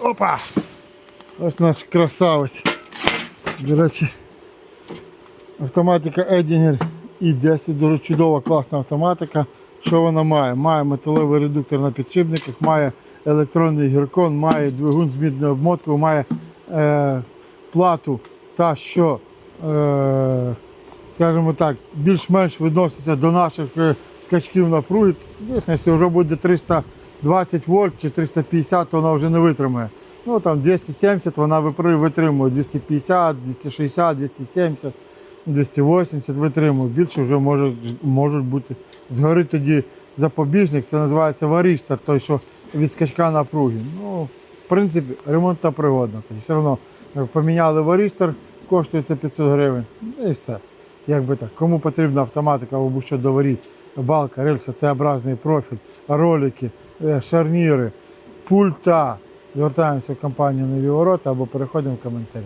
Опа! Ось наш красавець. До речі, автоматика Едінгер і 10 дуже чудова, класна автоматика. Що вона має? Має металевий редуктор на підшипниках, має електронний гіркон, має двигун з мідною обмоткою, має е, плату та що, е, скажімо так, більш-менш відноситься до наших е, скачків напруги. Звісно, якщо вже буде 320 вольт чи 350, то вона вже не витримає. Ну там 270 вона витримує 250, 260, 270, 280 витримує. Більше вже може, можуть бути. Згорить тоді запобіжник, це називається варістер, той, що від скачка напруги. Ну, в принципі, ремонтна пригодна. Тобто, Все одно е, поміняли варістер, коштує це 500 гривень. Ну і все. Як би так, кому потрібна автоматика або що до балка, рельса, Т-образний профіль, ролики, е, шарніри, пульта. Звертаємося в компанію Нові Ворота або переходимо в коментарі.